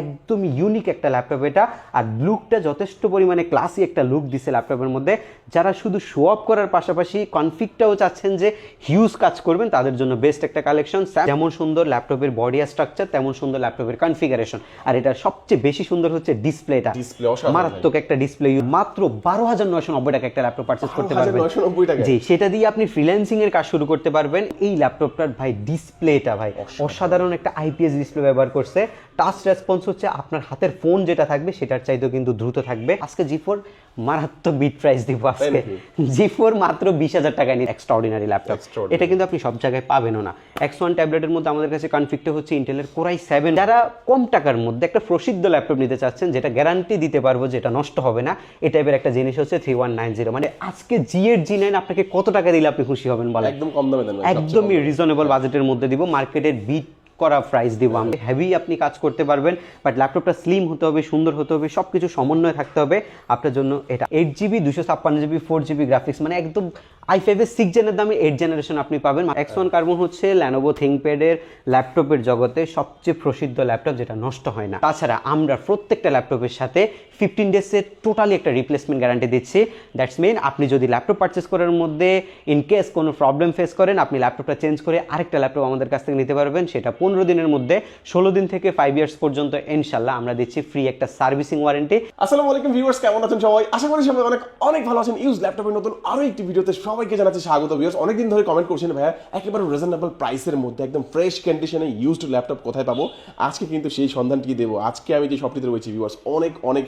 একদম ইউনিক একটা ল্যাপটপ এটা। আর লুকটা যথেষ্ট পরিমাণে ক্লাসি একটা লুক দিছে ল্যাপটপের মধ্যে। যারা শুধু শো অফ করার পাশাপাশি কনফিগটাও চাচ্ছেন যে হিউজ কাজ করবেন তাদের জন্য বেস্ট একটা কালেকশন যেমন সুন্দর ল্যাপটপের বডি স্ট্রাকচার তেমন সুন্দর ল্যাপটপের কনফিগারেশন আর এটা সবচেয়ে বেশি সুন্দর হচ্ছে ডিসপ্লেটা মারাত্মক একটা ডিসপ্লে মাত্র বারো হাজার নয়শো নব্বই টাকা একটা ল্যাপটপ পারচেস করতে পারবেন। 1290 জি সেটা দিয়ে আপনি ফ্রিল্যান্সিং এর কাজ শুরু করতে পারবেন। এই ল্যাপটপটার ভাই ডিসপ্লেটা ভাই অসাধারণ। একটা আইপিএস ডিসপ্লে ব্যবহার করছে। টাচ রেসপন্স হচ্ছে আপনার হাতের ফোন যেটা থাকবে সেটার চাইতেও কিন্তু দ্রুত থাকবে। আজকে জি ফোর মারাত্মক বিট প্রাইস দিব আজকে। জি ফোর মাত্র বিশ হাজার টাকায় নিয়ে এক্সট্রা অর্ডিনারি ল্যাপটপ। এটা কিন্তু আপনি সব জায়গায় পাবেনও না। এক্স ওয়ান ট্যাবলেটের মধ্যে আমাদের কাছে কনফিগটা হচ্ছে ইন্টেলের কোরাই সেভেন যারা কম টাকার মধ্যে একটা প্রসিদ্ধ ল্যাপটপ নিতে চাচ্ছেন যেটা গ্যারান্টি দিতে পারব যেটা নষ্ট হবে না এই টাইপের একটা জিনিস হচ্ছে থ্রি ওয়ান নাইন জিরো মানে আজকে জি এর জি নাইন আপনাকে কত টাকা দিলে আপনি খুশি হবেন বলেন? একদম কম দামে একদমই রিজনেবল বাজেটের মধ্যে দিব। মার্কেটের বিট করা প্রাইস দিব। আমি হেভি আপনি কাজ করতে পারবেন বাট ল্যাপটপটা স্লিম হতে হবে, সুন্দর হতে হবে সব কিছু সমন্বয় থাকতে হবে। আপনার জন্য এটা এইট জিবি দুশো ছাপ্পান্ন জিবি ফোর জিবি গ্রাফিক্স মানে একদম আই ফাইভের সিক্স জেনের দামে এইট জেনারেশন আপনি পাবেন। এক্স ওয়ান কার্বন হচ্ছে ল্যানোভো থিঙ্কপ্যাডের ল্যাপটপের জগতে সবচেয়ে প্রসিদ্ধ ল্যাপটপ যেটা নষ্ট হয় না। তাছাড়া আমরা প্রত্যেকটা ল্যাপটপের সাথে ফিফটিন ডেজের টোটালি একটা রিপ্লেসমেন্ট গ্যারান্টি দিচ্ছি। দ্যাটস মিন আপনি যদি ল্যাপটপ পারচেস করার মধ্যে ইন কেস কোনো প্রবলেম ফেস করেন, আপনি ল্যাপটপটা চেঞ্জ করে আরেকটা ল্যাপটপ আমাদের কাছ থেকে নিতে পারবেন, সেটা পনেরো দিনের মধ্যে ষোলো দিন থেকে ফাইভ ইয়ার্স পর্যন্ত ইনশাল্লাহ আমরা দিচ্ছি ফ্রি একটা সার্ভিসিং ওয়ারেন্টি আসসালামু আলাইকুম ভিউয়ার্স কেমন আছেন সবাই? আশা করি সবাই অনেক অনেক ভালো আছেন। ইউজ ল্যাপটপের নতুন আরও একটি ভিডিওতে সবাইকে জানাচ্ছি স্বাগত ভিউয়ার্স অনেকদিন ধরে কমেন্ট করছেন, ভাইয়া, একেবারে রিজনেবল প্রাইসের মধ্যে, একদম ফ্রেশ কন্ডিশনে ইউজড ল্যাপটপ কোথায় পাবো? আজকে কিন্তু সেই সন্ধানটি দেবো। আজকে আমি যে শপটিতে রয়েছি ভিউয়ার্স অনেক অনেক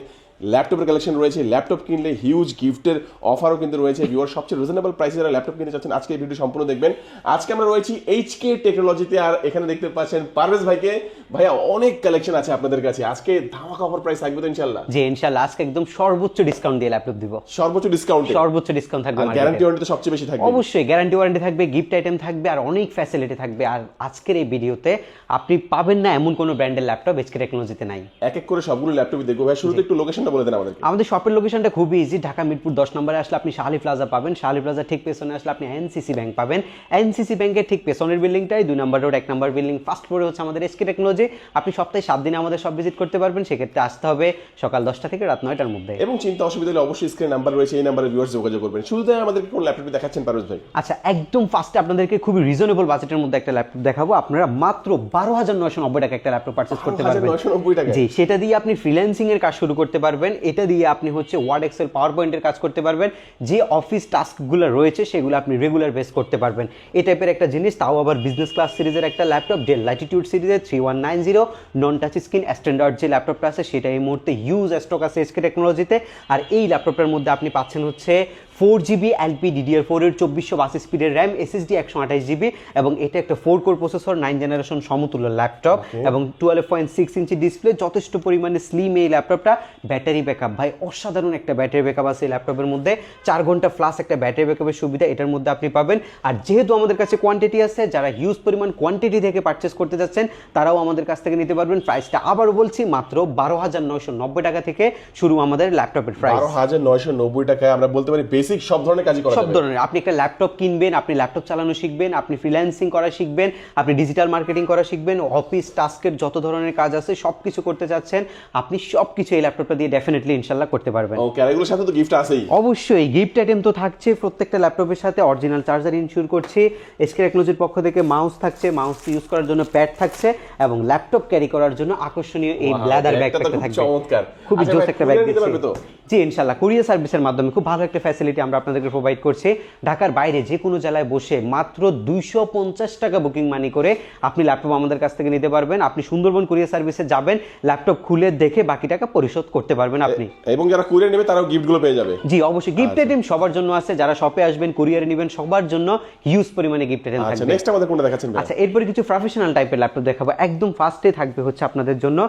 ল্যাপটপের কালেকশন রয়েছে। ল্যাপটপ কিনলে হিউজ গিফটের অফারও কিন্তু রয়েছে। ভিউয়ার সবচেয়ে রিজনেবল প্রাইসে যারা ল্যাপটপ কিনতে চাচ্ছেন আজকে এই ভিডিও সম্পূর্ণ দেখবেন। আজকে আমরা রয়েছি এইচকে টেকনোলজিতে আর এখানে দেখতে পাচ্ছেন পারভেজ ভাইকে। ভাইয়া অনেক কালেকশন আছে আপনাদের কাছে। আজকে ধামাকা অফার প্রাইস থাকবে তো ইনশাল্লাহ যে ইনশাল্লাহ আজকে একদম সর্বোচ্চ ডিসকাউন্ট দিয়ে ল্যাপটপ দিব। সর্বোচ্চ ডিসকাউন্ট সর্বোচ্চ ডিসকাউন্ট থাকবে আর গ্যারান্টি ওয়ারেন্টি তো সবচেয়ে বেশি থাকবে। অবশ্যই গ্যারান্টি ওয়ারেন্টি থাকবে গিফট আইটেম থাকবে আর অনেক ফ্যাসিলিটি থাকবে। আর আজকের এই ভিডিওতে আপনি পাবেন না এমন কোনো ব্র্যান্ডের ল্যাপটপ এচকে টেকনোলজিতে নাই। এক এক করে সবগুলো ল্যাপটপই দেখব। ভাই শুরুতে একটু লোকেশনটা বলে দেন আমাদেরকে। আমাদের শপের লোকেশনটা খুবই ইজি ঢাকা মিরপুর দশ নম্বরে আসলে আপনি শাহালি প্লাজা পাবেন। শাহালি প্লাজা ঠিক পেছনে আসলে আপনি এনসিসি ব্যাংক পাবেন। এনসিসি ব্যাংকের ঠিক পেছনের বিল্ডিংটাই দুই নম্বর রোড এক নম্বর বিল্ডিং ফার্স্ট ফ্লোরে হচ্ছে আমাদের এসকে টেকনোলজি আপনি সপ্তাহে সাত দিনে আমাদের সব ভিজিট করতে পারবেন সেক্ষেত্রে আসতে হবে সকাল দশটা থেকে রাত নয়টার মধ্যে। এবং চিন্তা অসুবিধা হলে অবশ্যই স্ক্রিন নাম্বার রয়েছে এই নাম্বারে ভিউয়ার্স যোগাযোগ করবেন। শুরুতে আমাদেরকে কোন ল্যাপটপটি দেখাচ্ছেন পারভেজ ভাই? আচ্ছা একদম ফার্স্টে আপনাদেরকে খুবই রিজনেবল বাজেটের মধ্যে একটা ল্যাপটপ দেখাবো। আপনারা মাত্র বারো হাজার নয়শো নব্বই টাকা একটা ল্যাপটপ পারচেস করতে পারবেন। 1290 টাকায়? জি সেটা দিয়ে আপনি ফ্রিল্যান্সিং এর কাজ শুরু করতে পারবেন। এটা দিয়ে আপনি হচ্ছে ওয়ার্ড এক্সেল পাওয়ার পয়েন্টের কাজ করতে পারবেন। যে অফিস টাস্কগুলো রয়েছে, সেগুলো আপনি রেগুলার বেস করতে পারবেন। এই টাইপের একটা জিনিস, তাও আবার বিজনেস ক্লাস সিরিজের একটা ল্যাপটপ ডেল ল্যাটিটিউড সিরিজের three one nine zero non touch screen standard যে ল্যাপটপটা আছে, সেটা এই মুহূর্তে ইউজ স্টক আছে এসকে টেকনোলজিতে আর এই ল্যাপটপটার মধ্যে আপনি পাচ্ছেন হচ্ছে four GB LP DDR four এর চব্বিশশো বাসি স্পিডের র্যাম এসএসডি একশো আঠাশ জিবি এবং এটা একটা four core processor nine generation সমতুল্য ল্যাপটপ এবং টুয়েলভ পয়েন্ট সিক্স ইঞ্চি ডিসপ্লে যথেষ্ট পরিমাণে স্লিম এই ল্যাপটপটা ব্যাটারি ব্যাকআপ ভাই অসাধারণ একটা ব্যাটারি ব্যাকআপ আছে এই ল্যাপটপের মধ্যে। চার ঘণ্টা প্লাস একটা ব্যাটারি ব্যাকআপের সুবিধা এটার মধ্যে আপনি পাবেন। আর যেহেতু আমাদের কাছে কোয়ান্টিটি আছে যারা হিউজ পরিমাণ কোয়ান্টিটি থেকে পারচেস করতে যাচ্ছেন তারাও আমাদের কাছ থেকে নিতে পারবেন। প্রাইসটা আবারও বলছি মাত্র বারো হাজার নয়শো নব্বই টাকা থেকে শুরু আমাদের ল্যাপটপের প্রাইস বারো হাজার নয়শো নব্বই টাকায় আমরা বলতে পারি বেসিক সব ধরনের কাজই করা সব ধরনের। আপনি একটা ল্যাপটপ কিনবেন আপনি ল্যাপটপ চালানো শিখবেন আপনি ফ্রিল্যান্সিং করা শিখবেন আপনি ডিজিটাল মার্কেটিং করা শিখবেন অফিস টাস্কের যত ধরনের কাজ আছে সব কিছু করতে চাচ্ছেন আপনি সব কিছু এই ল্যাপটপটা দিয়ে ডেফিনেটলি ইনশাল্লাহ করতে পারবেন। ওকে আর এগুলোর সাথে তো গিফট আছেই। অবশ্যই গিফট আইটেম তো থাকছে প্রত্যেকটা ল্যাপটপের সাথে অরিজিনাল চার্জার ইনশিওর করছি এসকে টেকনোলজির পক্ষ থেকে মাউস থাকছে মাউস ইউজ করার জন্য প্যাড থাকছে এবং ল্যাপটপ ক্যারি করার জন্য আকর্ষণীয় এই খুব থাকবে। চমৎকার। খুবই আচ্ছা জোস একটা ব্যাগ তো? জি ইনশাল্লাহ কুরিয়ার সার্ভিসের মাধ্যমে খুব ভালো একটা ফ্যাসিলিটি আমরা আপনাদেরকে প্রোভাইড করছি ঢাকার বাইরে যে কোনো জেলায় বসে মাত্র দুইশো পঞ্চাশ টাকা বুকিং মানি করে আপনি ল্যাপটপ আমাদের কাছ থেকে নিতে পারবেন। আপনি সুন্দরবন কুরিয়ার সার্ভিসে যাবেন ল্যাপটপ খুলে দেখে বাকি টাকা পরিশোধ করতে পারবেন আপনি। এবং যারা কুরিয়ার নেবে তারাও গিফটগুলো পেয়ে যাবে। জি অবশ্যই। গিফট আইটেম সবার জন্য আছে। যারা শপে আসবেন কুরিয়ারে নেবেন সবার জন্য হিউজ পরিমাণে গিফট আইটেম আচ্ছা থাকবে। নেক্সট আমাদের কোনটা দেখাচ্ছেন আচ্ছা এরপরে কিছু প্রফেশনাল টাইপের ল্যাপটপ দেখাবো। একদম ফার্স্টে থাকবে হচ্ছে আপনাদের জন্য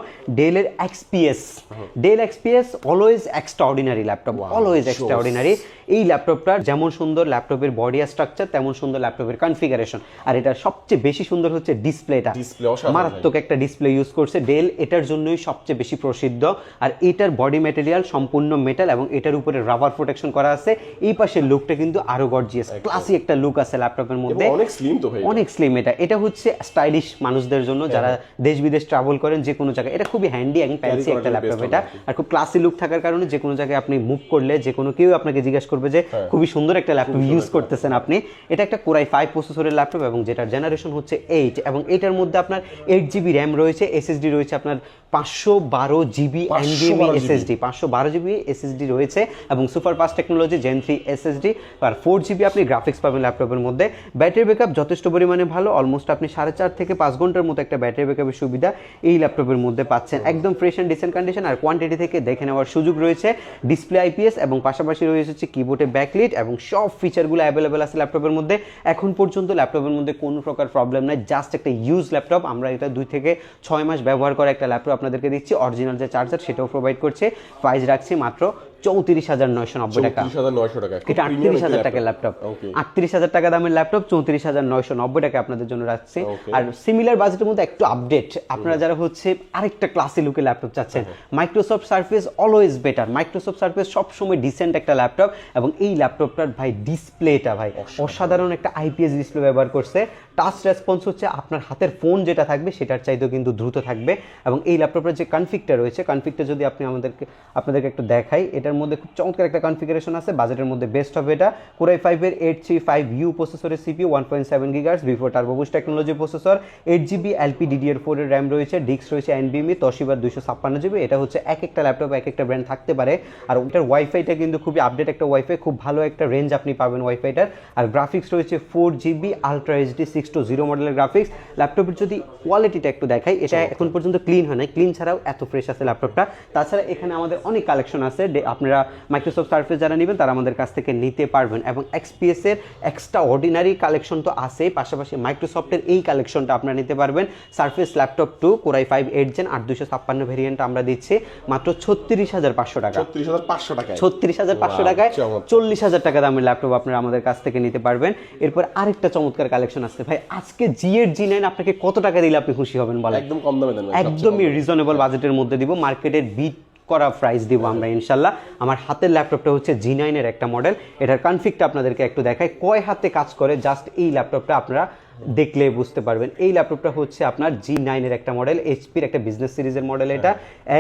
ডেলের XPS Dell XPS always extraordinary laptop always extraordinary এই ল্যাপটপটার যেমন সুন্দর ল্যাপটপের বডি স্ট্রাকচার তেমন সুন্দর ল্যাপটপের কনফিগারেশন আর এটা সবচেয়ে বেশি সুন্দর হচ্ছে ডিসপ্লেটা মারাত্মক একটা ডিসপ্লে ইউজ করছে ডেল এটার জন্যই সবচেয়ে বেশি প্রসিদ্ধ। আর এটার বডি ম্যাটেরিয়াল সম্পূর্ণ মেটাল এবং এটার উপরে রাবার প্রোটেকশন করা আছে। এই পাশের লুকটা কিন্তু আরও গর্জিয়াস ক্লাসি একটা লুক আছে ল্যাপটপের মধ্যে। অনেক স্লিম তো ভাই অনেক স্লিম এটা। এটা হচ্ছে স্টাইলিশ মানুষদের জন্য। যারা দেশ বিদেশ ট্রাভেল করেন যে কোনো জায়গায়। এটা খুবই হ্যান্ডি এবং ফ্যান্সি একটা ল্যাপটপ এটা। আর খুব ক্লাসি লুক থাকার কারণে যে কোনো জায়গায় আপনি মুভ করলে যে কোনো কেউ আপনাকে জিজ্ঞাসা করবে যে খুবই সুন্দর একটা ল্যাপটপ ইউজ করতেছেন আপনি। এটা একটা কোরাই ফাইভ প্রসেসরের ল্যাপটপ এবং যেটার জেনারেশন হচ্ছে এইট এবং এটার মধ্যে আপনার এইট জিবি র্যাম রয়েছে এসএসডি রয়েছে আপনার পাঁচশো বারো জিবি এনভিএমই 512 GB এসএসডি পাঁচশো বারো জিবি এসএসডি রয়েছে এবং super fast technology gen three SSD আর ফোর জিবি আপনি গ্রাফিক্স পাবেন ল্যাপটপের মধ্যে। ব্যাটারি ব্যাকআপ যথেষ্ট পরিমাণে ভালো অলমোস্ট আপনি সাড়ে চার থেকে পাঁচ ঘণ্টার মতো একটা ব্যাটারি ব্যাকআপের সুবিধা এই ল্যাপটপের মধ্যে পাচ্ছেন। একদম ফ্রেশ অ্যান্ড ডিসেন্ট কন্ডিশন আর কোয়ান্টিটি থেকে দেখে নেওয়ার সুযোগ রয়েছে। ডিসপ্লে আইপিএস এবং পাশাপাশি রয়েছে হচ্ছে কিবোর্ডে ব্যাকলিট এবং সব ফিচারগুলো অ্যাভেলেবেল আছে ল্যাপটপের মধ্যে। এখন পর্যন্ত ল্যাপটপের মধ্যে কোনো প্রকার প্রবলেম নাই জাস্ট একটা ইউজ ল্যাপটপ আমরা এটা দুই থেকে ছয় মাস ব্যবহার করা একটা ল্যাপটপ আপনাদেরকে দিচ্ছি। অরিজিনাল যে চার্জার সেটাও প্রোভাইড করছে। প্রাইস রাখছি মাত্র চৌত্রিশ হাজার নয়শো নব্বই টাকা। এটা আটত্রিশ হাজার টাকার ল্যাপটপ আটত্রিশ হাজার টাকা দামের ল্যাপটপ চৌত্রিশ হাজার নয়শো নব্বই টাকা আপনাদের জন্য রাখছে। আর সিমিলার বাজেটের মধ্যে একটু আপডেট আপনারা যারা হচ্ছে আরেকটা ক্লাসি লুকে ল্যাপটপ চাচ্ছেন Microsoft Surface always better Microsoft Surface সবসময় ডিসেন্ট একটা ল্যাপটপ এবং এই ল্যাপটপটার ভাই ডিসপ্লেটা ভাই অসাধারণ। একটা আইপিএস ডিসপ্লে ব্যবহার করছে। টাচ রেসপন্স হচ্ছে আপনার হাতের ফোন যেটা থাকবে সেটার চাইতেও কিন্তু দ্রুত থাকবে। এবং এই ল্যাপটপের যে কনফিগটা রয়েছে কনফিগটা যদি আপনি আমাদেরকে আপনাদেরকে একটু দেখাই এটার মধ্যে খুব চমৎকার একটা কনফিগারেশন আছে বাজেটের মধ্যে বেস্ট হবে এটা। কোরাই ফাইভের এইট থ্রি ফাইভ ইউ প্রসেসরের CP one point seven gigahertz before turbo boost technology processor eight GB LP DDR four এর র্যাম রয়েছে ডিস্ক রয়েছে এনবিএমই তশিবার দুশো ছাপ্পান্ন জিবি এটা হচ্ছে এক একটা ল্যাপটপ এক একটা ব্র্যান্ড থাকতে পারে। আর ওটার ওয়াইফাইটা কিন্তু খুবই আপডেট একটা ওয়াইফাই খুব ভালো একটা রেঞ্জ আপনি পাবেন ওয়াইফাইটার আর গ্রাফিক্স রয়েছে four GB ultra HD six two zero মডেলের গ্রাফিক্স ল্যাপটপের যদি কোয়ালিটিটা একটু দেখাই এটা এখন পর্যন্ত ক্লিন হয় না ক্লিন ছাড়াও এত ফ্রেশ আছে ল্যাপটপটা তাছাড়া এখানে আমাদের অনেক কালেকশন আছে আপনারা মাইক্রোসফট সার্ফেস যারা নেবেন তারা আমাদের কাছ থেকে নিতে পারবেন। এবং এক্সপিএস এর এক্সট্রা অর্ডিনারি কালেকশন তো আছে পাশাপাশি মাইক্রোসফটের এই কালেকশনটা আপনারা নিতে পারবেন। Surface laptop two core i five eight gen আট দুশো ছাপ্পান্ন ভেরিয়েন্ট আমরা দিচ্ছি মাত্র ছত্রিশ হাজার পাঁচশো টাকা। ছত্রিশ হাজার পাঁচশো টাকায়? ছত্রিশ হাজার পাঁচশো টাকায় চল্লিশ হাজার টাকা দামের ল্যাপটপ আপনারা আমাদের কাছ থেকে নিতে পারবেন। এরপর আরেকটা চমৎকার কালেকশন আছে ভাই আজকে জি এর জি নাইন আপনাকে কত টাকা দিলে আপনি খুশি হবেন বলেন? একদম কম দামে একদমই রিজনেবল বাজেটের মধ্যে দিব। মার্কেটের বিট করা প্রাইস দিব আমরা ইনশাল্লাহ আমার হাতের ল্যাপটপটা হচ্ছে জি নাইনের একটা মডেল এটার কনফিকটা আপনাদেরকে একটু দেখায় কয় হাতে কাজ করে? জাস্ট এই ল্যাপটপটা আপনারা দেখলে বুঝতে পারবেন। এই ল্যাপটপটা হচ্ছে আপনার জি নাইনের একটা মডেল এইচপির একটা বিজনেস সিরিজের মডেল এটা।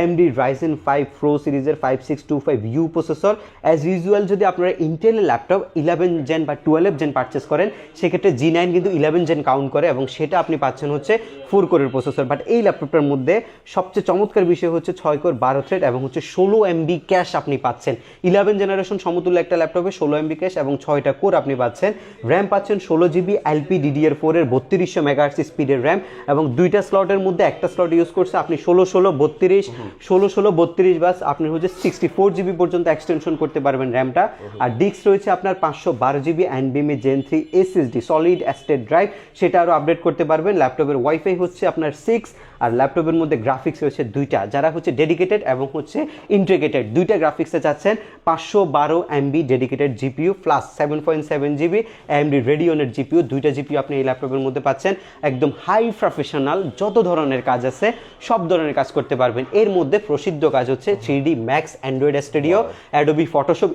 এমডি রাইজেন ফাইভ প্রো সিরিজের five six two five U processor as usual যদি আপনারা ইন্টেলের ল্যাপটপ ইলেভেন জেন বা টুয়েলভ জেন পারচেস করেন, সেক্ষেত্রে জি নাইন কিন্তু ইলেভেন জেন কাউন্ট করে এবং সেটা আপনি পাচ্ছেন হচ্ছে ফোর কোরের প্রসেসর বাট এই ল্যাপটপটার মধ্যে সবচেয়ে চমৎকার বিষয় হচ্ছে ছয় কোর বারো থ্রেড এবং হচ্ছে ষোলো এমবি ক্যাশ আপনি পাচ্ছেন। ইলেভেন জেনারেশন সমতুল্য একটা ল্যাপটপে ষোলো এমবি ক্যাশ এবং ছয়টা কোর আপনি পাচ্ছেন। র্যাম পাচ্ছেন ষোলো জিবি এলপি ডিডিআর ফোরের বত্রিশশো মেগাহার্স স্পিডের র্যাম এবং দুইটা স্লটের মধ্যে একটা স্লট ইউজ করছে আপনি ষোলো ষোলো বত্রিশ ষোলো ষোলো বত্রিশ বাস আপনি হচ্ছে সিক্সটি ফোর জিবি পর্যন্ত এক্সটেনশন করতে পারবেন র্যামটা আর ডিস্ক রয়েছে আপনার পাঁচশো বারো GB এনবিএমই gen three SSD solid state drive সেটা আরও আপডেট করতে পারবেন। ল্যাপটপের ওয়াইফাই হচ্ছে আপনার সিক্স আর ল্যাপটপের মধ্যে গ্রাফিক্স রয়েছে দুইটা। যারা হচ্ছে ডেডিকেটেড এবং হচ্ছে ইন্টিগ্রেটেড দুইটা গ্রাফিক্সে চাচ্ছেন পাঁচশো বারো MB dedicated GPU plus seven point seven GB MD রেডিওনের GPU দুইটা জিপিইউ আপনি এই ল্যাপটপের মধ্যে পাচ্ছেন একদম হাই প্রফেশনাল যত ধরনের কাজ আছে সব ধরনের কাজ করতে পারবেন। এর মধ্যে প্রসিদ্ধ কাজ হচ্ছে three D Max Android Studio Adobe Photoshop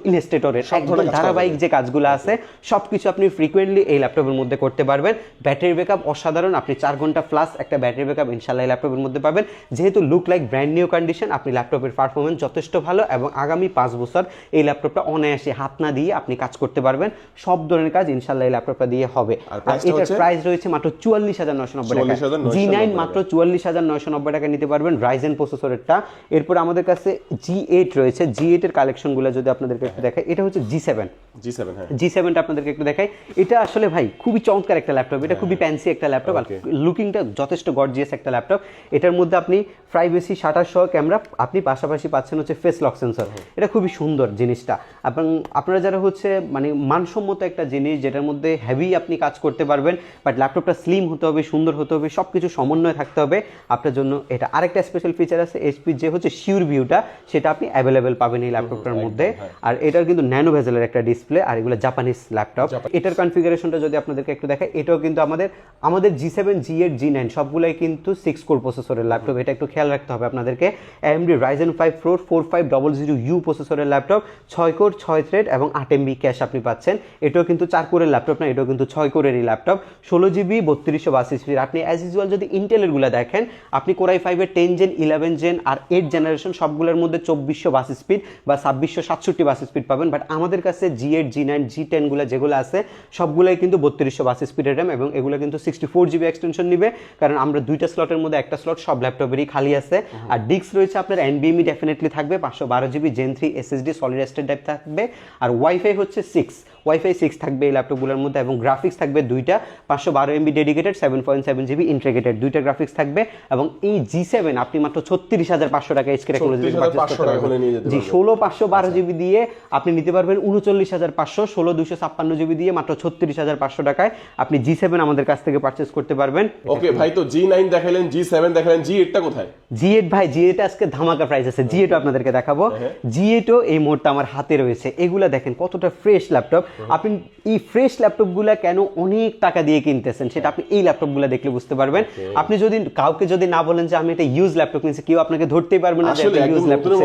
একদম ধরনের ধারাবাহিক যে কাজগুলো আছে সব কিছু আপনি ফ্রিকোয়েন্টলি এই ল্যাপটপের মধ্যে করতে পারবেন। ব্যাটারি ব্যাকআপ অসাধারণ আপনি চার ঘণ্টা প্লাস একটা ব্যাটারি ব্যাকআপ ইনশাল্লাহ এই ল্যাপটপের মধ্যে পাবেন। যেহেতু look like brand new condition আপনি ল্যাপটপের পারফরমেন্স যথেষ্ট ভালো এবং আগামী পাঁচ বছর এই ল্যাপটপটা অনায়াসে হাত না দিয়ে আপনি কাজ করতে পারবেন। সব ধরনের কাজ ইনশাল্লাহ এই ল্যাপটপটা দিয়ে হবে। আর এটার? প্রাইস রয়েছে মাত্র চুয়াল্লিশ হাজার নয়শো নব্বই টাকা জি নাইন মাত্র চুয়াল্লিশ হাজার নয়শো নব্বই টাকা নিতে পারবেন রাইজেন প্রসেসরেরটা এরপর আমাদের কাছে জি এইট রয়েছে। জি এইটের কালেকশনগুলো যদি আপনাদেরকে একটু দেখাই এটা হচ্ছে জি সেভেন জি সেভেন হ্যাঁ। জি সেভেনটা আপনাদেরকে একটু দেখাই। এটা আসলে ভাই খুবই চমৎকার একটা ল্যাপটপ এটা খুবই ফ্যান্সি একটা ল্যাপটপ আর. লুকিংটা যথেষ্ট গর্জিয়াস একটা ল্যাপটপ এটার মধ্যে আপনি প্রাইভেসি শাটার সহ ক্যামেরা আপনি পাশাপাশি পাচ্ছেন হচ্ছে ফেস লক সেন্সর এটা খুবই সুন্দর জিনিসটা। এবং আপনারা যারা হচ্ছে মানে মানসম্মত একটা জিনিস যেটার মধ্যে হেভি আপনি কাজ করতে পারবেন বাট ল্যাপটপটা স্লিম হতে হবে সুন্দর হতে হবে সব কিছু সমন্বয় থাকতে হবে। আপনার জন্য এটা আরেকটা স্পেশাল ফিচার আছে এইচপির যে হচ্ছে শিওর ভিউটা সেটা আপনি অ্যাভেলেবেল পাবেন এই ল্যাপটপটার মধ্যে। আর এটার কিন্তু ন্যানো ভেজেলের একটা ডিসপ্লে আর এগুলো জাপানিজ ল্যাপটপ এটার কনফিগারেশনটা যদি আপনাদেরকে একটু দেখায় এটাও কিন্তু আমাদের আমাদের G seven G eight G nine সবগুলাই কিন্তু সিক্স কোর প্রসেসরের ল্যাপটপ এটা একটু খেয়াল রাখতে হবে আপনাদেরকে। MD Ryzen five four four five double zero U প্রসেসরের ল্যাপটপ ছয় কোর ছয় থ্রেড এবং আট এমবি ক্যাশ আপনি পাচ্ছেন। এটাও কিন্তু চার কোরের ল্যাপটপ না এটাও কিন্তু ছয় কোরেরই ল্যাপটপ ষোলো জিবি বত্রিশশো বাসি স্পিড। আপনি অ্যাজ ইউজুয়াল যদি ইন্টেলেরগুলো দেখেন আপনি কোরাই ফাইভের টেন জেন ইলেভেন জেন আর এইট জেনারেশন সবগুলোর মধ্যে চব্বিশশো বাসি স্পিড বা ছাব্বিশশো সাতষট্টি বাসি স্পিড পাবেন। বাট আমাদের কাছে জি এইট জি নাইন জি টেনগুলো যেগুলো আছে সবগুলোই কিন্তু বত্রিশশো বাসি স্পিডের র্যাম এবং এগুলো কিন্তু সিক্সটি ফোর জিবি এক্সটেনশন নিবে। কারণ আমরা দুইটা স্লটের মধ্যে একটা স্লট সব ল্যাপটপেরই খালি আছে। আর ডিস্ক রয়েছে আপনার এনবিএমই ডেফিনেটলি থাকবে পাঁচশো বারো GB gen three SSD solid state type থাকবে। আর ওয়াইফাই হচ্ছে সিক্স ওয়াইফাই সিক্স থাকবে এই ল্যাপটপগুলোর মধ্যে এবং গ্রাফিক্স থাকবে দুইটা পাঁচশো বারো MB dedicated seven point seven GB integrated দুইটা গ্রাফিক্স থাকবে এবং এই জি সেভেন আপনি মাত্র ছত্রিশ হাজার পাঁচশো টাকা এইচকে টেকনোলজি 36,500 টাকা হলে নিয়ে যেতে জি ষোলো পাঁচশো বারো জিবি দিয়ে আপনি নিতে পারবেন উনচল্লিশ হাজার পাঁচশো ষোলো দুশো ছাপ্পান্ন জিবি দিয়ে মাত্র ছত্রিশ হাজার পাঁচশো টাকায় আপনি জি সেভেন আমাদের কাছ থেকে পারচেস করতে পারবেন। ওকে ভাই তো জি নাইন দেখালেন জি সেভেন দেখালেন জি এইটটা কোথায়? জি এইট ভাই জি এইট আজকে ধামাকা প্রাইস আছে। জি এইটও আপনাদেরকে দেখাবো। জি এইটও এই মুহূর্তে আমার হাতে রয়েছে। এগুলা দেখেন কতটা ফ্রেশ ল্যাপটপ আপনি এই ফ্রেশ ল্যাপটপগুলো কেন অনেক টাকা দিয়ে কিনতেছেন? সেটা আপনি এই ল্যাপটপগুলো দেখলে বুঝতে পারবেন। আপনি যদি কাউকে যদি না বলেন যে আমি এটা ইউজ ল্যাপটপ কিনছি কেউ আপনাকে ধরতেই পারবে না যে ইউজ ল্যাপটপ?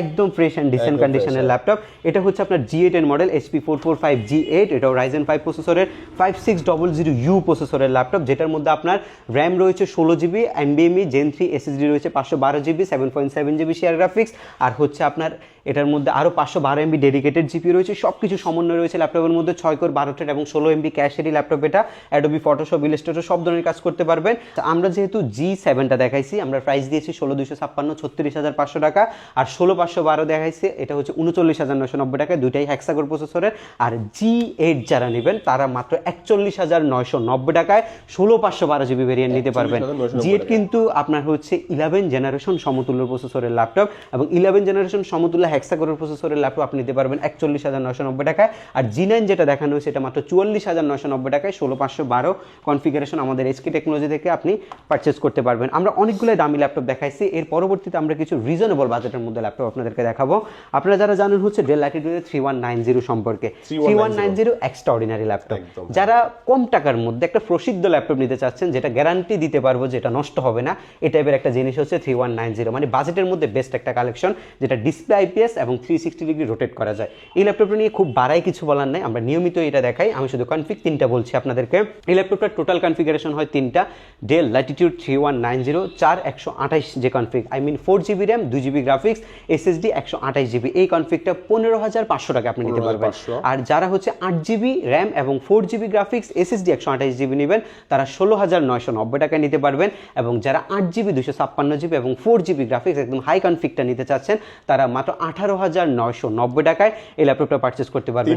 একদম ফ্রেশ অ্যান্ড ডিসেন্ট কন্ডিশনের ল্যাপটপ এটা হচ্ছে আপনার জি এইট এর model HP four four five G eight এটাও রাইজেন ফাইভ প্রসেসরের five six double zero U প্রসেসরের ল্যাপটপ যেটার মধ্যে আপনার র্যাম রয়েছে ষোলো জিবি এনবিএমই জেন থ্রি এসএসডি রয়েছে পাঁচশো বারো GB seven point seven GB share graphics আর হচ্ছে আপনার এটার মধ্যে আরও পাঁচশো বারো এমবি ডেডিকেটেড জিপি রয়েছে সব কিছু সমন্বয় রয়েছে ল্যাপটপের মধ্যে ছয় কোর বারো টেট এবং ষোলো এমবি ক্যাশেরই ল্যাপটপ এটা অ্যাডোবি ফটোশপ ইলাস্ট্রেটর সব ধরনের কাজ করতে পারবেন। আমরা যেহেতু জি সেভেনটা দেখাইছি আমরা প্রাইস দিয়েছি ষোলো দুশো ছাপ্পান্ন ছত্রিশ হাজার পাঁচশো টাকা আর ষোলো পাঁচশো বারো দেখাইছি এটা হচ্ছে উনচল্লিশ হাজার নশো নব্বই টাকা দুইটাই হ্যাক্সাগর প্রসেসরের আর জি এইট যারা নেবেন তারা মাত্র একচল্লিশ হাজার নয়শো নব্বই টাকায় ষোলো পাঁচশো বারো জিবি ভেরিয়েন্ট নিতে পারবেন। 41,990 জি এইট কিন্তু আপনার হচ্ছে ইলেভেন জেনারেশন সমতুল্য প্রসেসরের ল্যাপটপ এবং ইলেভেন জেনারেশন সমতুল্য হ্যাক্সাগরের প্রসেসরের ল্যাপটপ আপনি নিতে পারবেন একচল্লিশ হাজার নশো নব্বই টাকায়। আর জি নাইন যেটা দেখানো হয়েছে এটা মাত্র চুয়াল্লিশ হাজার নশো নব্বই টাকায় ষোলো পাঁচশো বারো কনফিগারেশন আমাদের এসকে টেকনোলজি থেকে আপনি পারচেস করতে পারবেন। আমরা অনেকগুলো দামি ল্যাপটপ দেখাইছি এর পরবর্তীতে আমরা কিছু রিজনেবল বাজেটের মধ্যে ল্যাপটপ আপনাদেরকে দেখাবো। আপনারা যারা জানেন হচ্ছে ডেল ল্যাটিটিউডের থ্রি ওয়ান নাইন জিরো সম্পর্কে। Three one nine zero extraordinary laptop যারা কম টাকার মধ্যে একটা প্রসিদ্ধ ল্যাপটপ নিতে চাচ্ছেন যেটা গ্যারান্টি দিতে পারব যেটা নষ্ট হবে না এই টাইপের একটা জিনিস হচ্ছে থ্রি ওয়ান নাইন জিরো মানে বাজেটের মধ্যে বেস্ট একটা কালেকশন যেটা ডিসপ্লে আইপিএস এবং থ্রি সিক্সটি ডিগ্রি রোটেট করা যায়। এই ল্যাপটপটা নিয়ে খুব বাড়াই কিছু বলার নাই আমরা নিয়মিত এটা দেখাই। আমি শুধু কনফিগ তিনটা বলছি আপনাদেরকে। এই ল্যাপটপটার টোটাল কনফিগারেশন হয় তিনটা। Dell Latitude three one nine zero চার একশো আঠাইশ যে config I mean four GB RAM দুই জিবি গ্রাফিক্স এসএসডি একশো আঠাইশ জিবি এই কনফিগটা পনেরো হাজার পাঁচশো টাকা আপনি নিতে পারবেন। আর যারা হচ্ছে আট জিবি র্যাম এবং ফোর জিবি গ্রাফিক্স এসএসডি একশো আঠাশ জিবি নেবেন তারা ষোলো হাজার নয়শো নব্বই টাকায় নিতে পারবেন। এবং যারা আট জিবি দুশো ছাপ্পান্ন জিবি এবং ফোর জিবি গ্রাফিক্স একদম হাই কনফিগটা নিতে চাচ্ছেন তারা মাত্র আঠারো হাজার নয়শো নব্বই টাকায় এই ল্যাপটপটা পারচেস করতে পারবেন।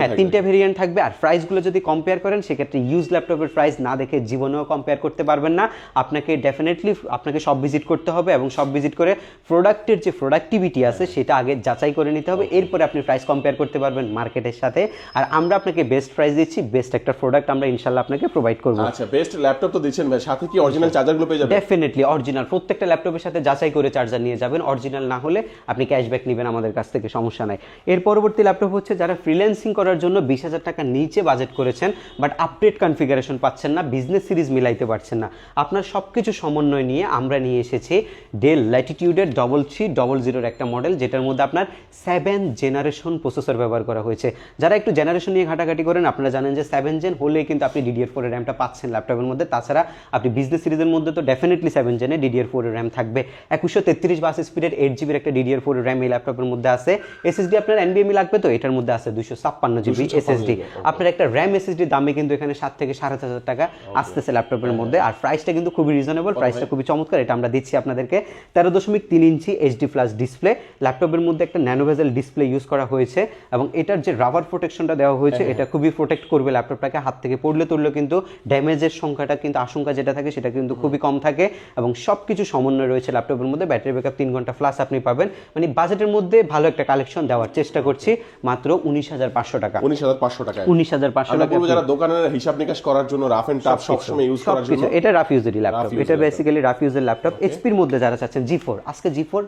হ্যাঁ। তিনটা ভেরিয়েন্ট থাকবে। আর প্রাইসগুলো যদি কম্পেয়ার করেন সেক্ষেত্রে ইউজ ল্যাপটপের প্রাইস না দেখে জীবনেও কম্পেয়ার করতে পারবেন না। আপনাকে ডেফিনেটলি আপনাকে সব ভিজিট করতে হবে এবং সব ভিজিট করে প্রোডাক্টের যে প্রোডাক্টিভিটি আছে সেটা আগে যাচাই করে নিতে হবে। এরপরে আপনি প্রাইস কম্পেয়ার করতে পারবেন মার্কেটের সাথে। আর আমরা আপনাকে বেস্ট প্রাইস দিচ্ছি বেস্ট একটা প্রোডাক্ট আমরা ইনশাল্লাহ আপনাকে প্রোভাইড করব। আচ্ছা বেস্ট ল্যাপটপ তো দিচ্ছেন ভাই। সাথে কি অরিজিনাল চার্জারগুলো পেয়ে যাবেন? ডেফিনেটলি অরিজিনাল প্রত্যেকটা ল্যাপটপের সাথে যাচাই করে চার্জার নিয়ে যাবেন। অরিজিনাল না হলে আপনি ক্যাশব্যাক নেবেন আমাদের কাছ থেকে, সমস্যা নাই। এর পরবর্তী ল্যাপটপ হচ্ছে যারা ফ্রিল্যান্সিং করার জন্য বিশ হাজার টাকা নিচে বাজেট করেছেন বাট আপডেট কনফিগারেশন পাচ্ছেন না বিজনেস সিরিজ মিলাইতে পারছেন না। আপনার সব কিছু সমন্বয় নিয়ে আমরা নিয়ে এসেছি ডেল ল্যাটিটিউডের ডবল থ্রি ডবল জিরোর একটা মডেল যেটার মধ্যে আপনার সেভেন জেনারেশন প্রসেসর ব্যবহার করা হয়েছে। যারা একটু জেনারেশন নিয়ে ঘাটাঘাটি করেন, আপনারা জানেন যে সেভেন জেন হলে কিন্তু আপনি ডিডিআর ফোরের র্যামটা পাচ্ছেন ল্যাপটপের মধ্যে। তাছাড়া আপনি বিজনেস সিরিজের মধ্যে তো ডেফিনেটলি সেভেন জেনে ডিডিআর ফোরের র্যাম থাকবে। একুশশো তেত্রিশ বাস স্পিডের এইট জিবির একটা ডিডিআর ফোরের র্যাম এই ল্যাপটপের মধ্যে আছে। এসএসডি আপনার এনবিএমই লাগবে তো? এটার মধ্যে আছে দুশো ছাপ্পান্ন জিবি এসএসডি আপনার একটা র্যাম এসএসডি দামে কিন্তু এখানে সাত থেকে সাড়ে সাত হাজার টাকা আসতেছে ল্যাপটপের মধ্যে। আর প্রাইসটা কিন্তু খুবই রিজনেবল প্রাইসটা খুবই চমৎকার। এটা আমরা দিচ্ছি আপনাদেরকে। তেরো দশমিক তিন ইঞ্চি এইচডি প্লাস ডিসপ্লে ল্যাপটপের মধ্যে একটা ন্যানোভেজেল ডিসপ্লে ইউজ করা হয়েছে এবং এটার যে রাবার প্রোটেকশনটা দেওয়া হয়েছে এটা খুবই প্রোটেক্ট করবে ল্যাপটপটাকে। হাত থেকে পড়লে তুললে কিন্তু ড্যামেজের সংখ্যাটা কিন্তু আশঙ্কা যেটা থাকে সেটা কিন্তু খুবই কম থাকে। এবং সব কিছু সমন্বয় রয়েছে ল্যাপটপের মধ্যে। ব্যাটারি ব্যাকআপ তিন ঘণ্টা প্লাস আপনি পাবেন। মানে বাজেটের মধ্যে ভালো একটা কালেকশন দেওয়ার চেষ্টা করছি মাত্র উনিশ হাজার পাঁচশো টাকা। উনিশ হাজার পাঁচশো টাকায়। উনিশ হাজার পাঁচশো টাকা যারা দোকানের হিসাব নিকাশ করার জন্য রাফ এন্ড টাফ সবসময় ইউজ করার জন্য এটা রাফ ইউজেরই ল্যাপটপ এটা বেসিক্যালি রাফ ইউজের ল্যাপটপ এইচপির মধ্যে যারা চাচ্ছেন জি ফোর আজকে জি ফোর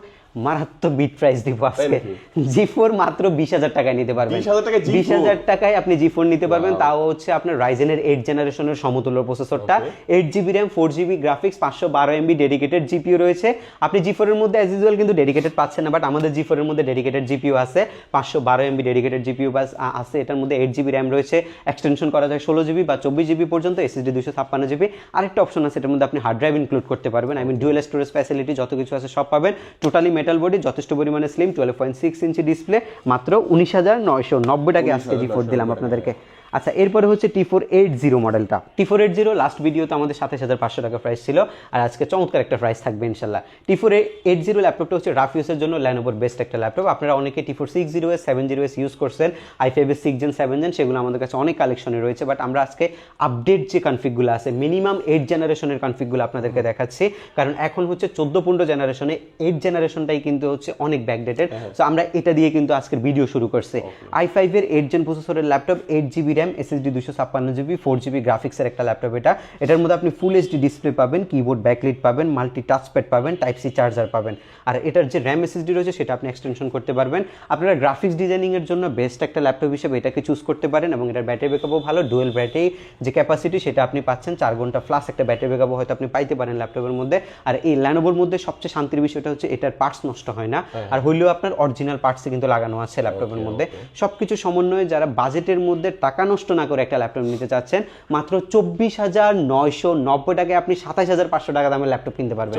মারাত্মক বিট প্রাইস দিব আজকে। জি ফোর মাত্র বিশ হাজার টাকায় নিতে পারবেন। 20,000 টাকায় G4? বিশ হাজার টাকায় আপনি জি ফোর নিতে পারবেন। তাও হচ্ছে আপনার রাইজেনের এইট জেনারেশনের সমতুল্য প্রসেসরটা eight GB RAM four GB graphics পাঁচশো বারো এমবি ডেডিকেটেড জিপিও রয়েছে। আপনি জি ফোরের মধ্যে অ্যাজ ইউজুয়াল কিন্তু ডেডিকেটেড পাচ্ছেন না বাট আমাদের জি ফোরের মধ্যে ডেডিকেটেড জিপিও আছে পাঁচশো বারো এমবি ডেডিকেটেড জিপিও বাস আছে। এটার মধ্যে এইট জিবি র্যাম রয়েছে। এক্সটেনশন করা যায় ষোলো জিবি বা চব্বিশ জিবি পর্যন্ত এসএসডি দুশো ছাপ্পান্ন জিবি আরেকটা অপশন আছে এটার মধ্যে আপনি হার্ড ড্রাইভ ইনক্লুড করতে পারবেন। I mean dual storage facility যত কিছু আছে সব পাবেন। টোটালি মেটাল বডি যথেষ্ট পরিমাণে slim twelve point six inch display মাত্র উনিশ হাজার নয়শো নব্বই টাকা আজকে রিপোর্ট দিলাম আপনাদেরকে। আচ্ছা এরপরে হচ্ছে টি ফোর এইট জিরো মডেলটা T four eight zero last ভিডিওতে আমাদের সাতাশ হাজার পাঁচশো টাকা প্রাইস ছিল আর আজকে চমৎকার একটা প্রাইস থাকবে ইনশাল্লাহ। টি ফোর এইট জিরো ল্যাপটপটা হচ্ছে রাফ ইউসের জন্য ল্যানোভোর বেস্ট একটা ল্যাপটপ আপনারা অনেকে T four six zero S seven zero S use করছেন I five S six gen seven gen সেগুলো আমাদের কাছে অনেক কালেকশনে রয়েছে বাট আমরা আজকে আপডেট যে কনফিকগুলো আছে মিনিমাম এইট জেনারেশনের কনফিকগুলো আপনাদেরকে দেখাচ্ছি কারণ এখন হচ্ছে চোদ্দ পনেরো জেনারেশনে এইট জেনারেশনটাই কিন্তু হচ্ছে অনেক ব্যাকডেটেড সো আমরা এটা দিয়ে কিন্তু আজকের ভিডিও শুরু করছি। আই ফাইভের এইট জেন প্রসেসরের laptop eight GB RAM SSD দুশো ছাপ্পান্ন জিবি ফোর জিবি গ্রাফিক্সের একটা ল্যাপটপ এটা। এটার মধ্যে আপনি ফুল এইচডি ডিসপ্লে পাবেন কিবোর্ড ব্যাকলিট পাবেন মাল্টি টাচপ্যাড পাবেন টাইপ সি চার্জার পাবেন। আর এটার যে র্যাম এসএসডি রয়েছে সেটা আপনি এক্সটেনশন করতে পারবেন। আপনারা গ্রাফিক্স ডিজাইনিং এর জন্য বেস্ট একটা ল্যাপটপ হিসেবে এটাকে চুজ করতে পারেন এবং এটার ব্যাটারি ব্যাকআপও ভালো। ডুয়েল ব্যাটারি যে ক্যাপাসিটি সেটা আপনি পাচ্ছেন। চার ঘণ্টা প্লাস একটা ব্যাটারি ব্যাকআপও হয়তো আপনি পাইতে পারেন ল্যাপটপের মধ্যে। আর এই ল্যানোভোর মধ্যে সবচেয়ে শান্তির বিষয়টা হচ্ছে এটার পার্টস নষ্ট হয় না। আর হইলেও আপনার অরিজিনাল পার্টসই কিন্তু লাগানো আছে ল্যাপটপের মধ্যে। সবকিছু সমন্বয়ে যারা বাজেটের মধ্যে টাকা নষ্ট না করে একটা ল্যাপটপ নিতে চাচ্ছেন মাত্র চব্বিশ হাজার নয়শো নব্বই টাকায় আপনি সাতাশ হাজার পাঁচশো টাকা দামের ল্যাপটপ কিনতে পারবেন।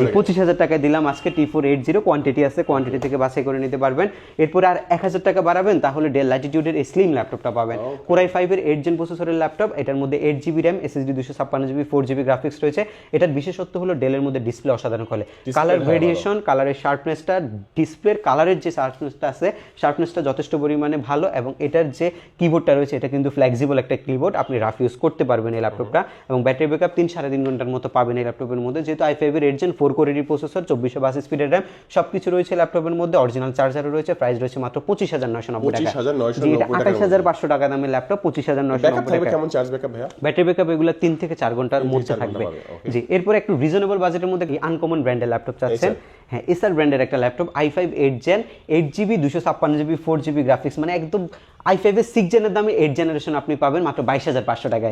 টাকা। পঁচিশ হাজার টাকায় দিলাম আজকে T four eight zero quantity আছে কোয়ান্টিটি থেকে বাছাই করে নিতে পারবেন। এরপরে আর এক হাজার টাকা বাড়াবেন তাহলে ডেল ল্যাটিটিউডের স্লিম ল্যাপটপটা পাবেন। কোরাই ফাইভের এইট জেন প্রসেসরের ল্যাপটপ এটার মধ্যে এইট জিবি র্যাম এসএসডি দুশো ছাপ্পান্ন জিবি ফোর জিবি গ্রাফিক্স রয়েছে। এটার বিশেষত্ব হলো ডেলের মধ্যে ডিসপ্লে অসাধারণ খোলে কালার। ভেরিয়েশন কালারের শার্পনেসটা ডিসপ্লের কালারের যে শার্পনেসটা আছে শার্পনেসটা যথেষ্ট পরিমাণে ভালো এবং এটার যে কিবোর্ডটা রয়েছে এটা কিন্তু ফ্লেক্সিবল একটা কিবোর্ড আপনি রাফ ইউজ করতে পারবেন এই ল্যাপটপটা এবং ব্যাটারি ব্যাকআপ তিন সাড়ে তিন ঘণ্টার মতো পাবেন এই ল্যাপটপের মধ্যে। যেহেতু আই ফাইভের এইট জেন ফোর কোরেডি প্রসেসর চব্বিশশো বাস স্পিডের র্যাম সব কিছু রয়েছে ল্যাপটপের মধ্যে। অরিজিনাল চার্জারও রয়েছে প্রাইস রয়েছে মাত্র পঁচিশ হাজার নয়শো নব্বই টাকা। 25,990 জি এটা আঠাশ হাজার পাঁচশো টাকা দামের ল্যাপটপ পঁচিশ হাজার নয়শো নব্বই টাকা। কেমন চার্জ ব্যাকআপ ভাইয়া? ব্যাটারি ব্যাকআপ এগুলো তিন থেকে চার ঘণ্টার মধ্যে থাকবে। জি এরপর একটু রিজনেবল বাজেটের মধ্যে আনকমন ব্র্যান্ডের ল্যাপটপ চাচ্ছেন? হ্যাঁ এসআর ব্র্যান্ডের একটা laptop I five eight gen eight GB দুশো ছাপ্পান্ন জিবি ফোর জিবি গ্রাফিক্স মানে একদম আই ফাইভের সিক্স জেনের দামে এইট জেনারেশন আপনি পাবেন মাত্র বাইশ হাজার পাঁচশো টাকায়।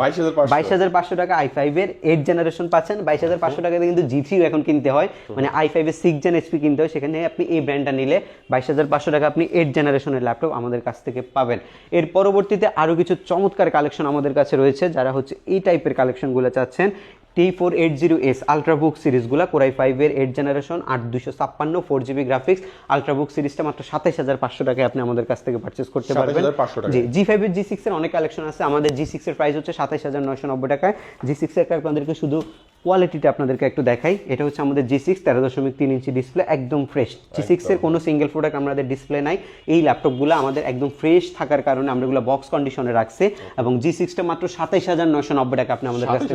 বাইশ হাজার পাঁচশো। টাকা আই ফাইভের এইট জেনারেশন পাচ্ছেন বাইশ হাজার পাঁচশো টাকাতে কিন্তু জি থ্রিও এখন কিনতে হয় মানে আই ফাইভের সিক্স জেন এইচপি কিনতে হয় সেখানে আপনি এই ব্র্যান্ডটা নিলে বাইশ হাজার পাঁচশো টাকা আপনি এইট জেনারেশনের ল্যাপটপ আমাদের কাছ থেকে পাবেন। এর পরবর্তীতে আরও কিছু চমৎকার কালেকশন আমাদের কাছে রয়েছে যারা হচ্ছে এই টাইপের কালেকশনগুলো চাচ্ছেন T four eight zero S ultrabook সিরিজগুলো কোরাই ফাইভের এইট জেনারেশন আট দুশো ছাপ্পান্ন ফোর জিবি গ্রাফিক্স আলট্রাবুক সিরিজটা মাত্র সাতাইশ হাজার পাঁচশো টাকায় আপনি আমাদের কাছ থেকে পারচেস করতে পারবেন। 27,500 জি জি ফাইভের জি সিক্সের অনেক কালেকশন আছে। আমাদের জি সিক্সের প্রাইস হচ্ছে সাতাইশ হাজার নয়শো নব্বই টাকায়। জি সিক্সের আপনাদেরকে শুধু কোয়ালিটিটা আপনাদেরকে একটু দেখাই। এটা হচ্ছে আমাদের জি সিক্স তেরো দশমিক তিন ইঞ্চি ডিসপ্লে একদম ফ্রেশ জি সিক্সের কোনো সিঙ্গেল প্রোডাক্ট আমাদের ডিসপ্লে নাই। এই ল্যাপটপগুলো আমাদের একদম ফ্রেশ থাকার কারণে আমরা এগুলো বক্স কন্ডিশনে রাখছি। এবং জি সিক্সটা মাত্র সাতাইশ হাজার নয়শো নব্বই টাকা আপনি আমাদের কাছ থেকে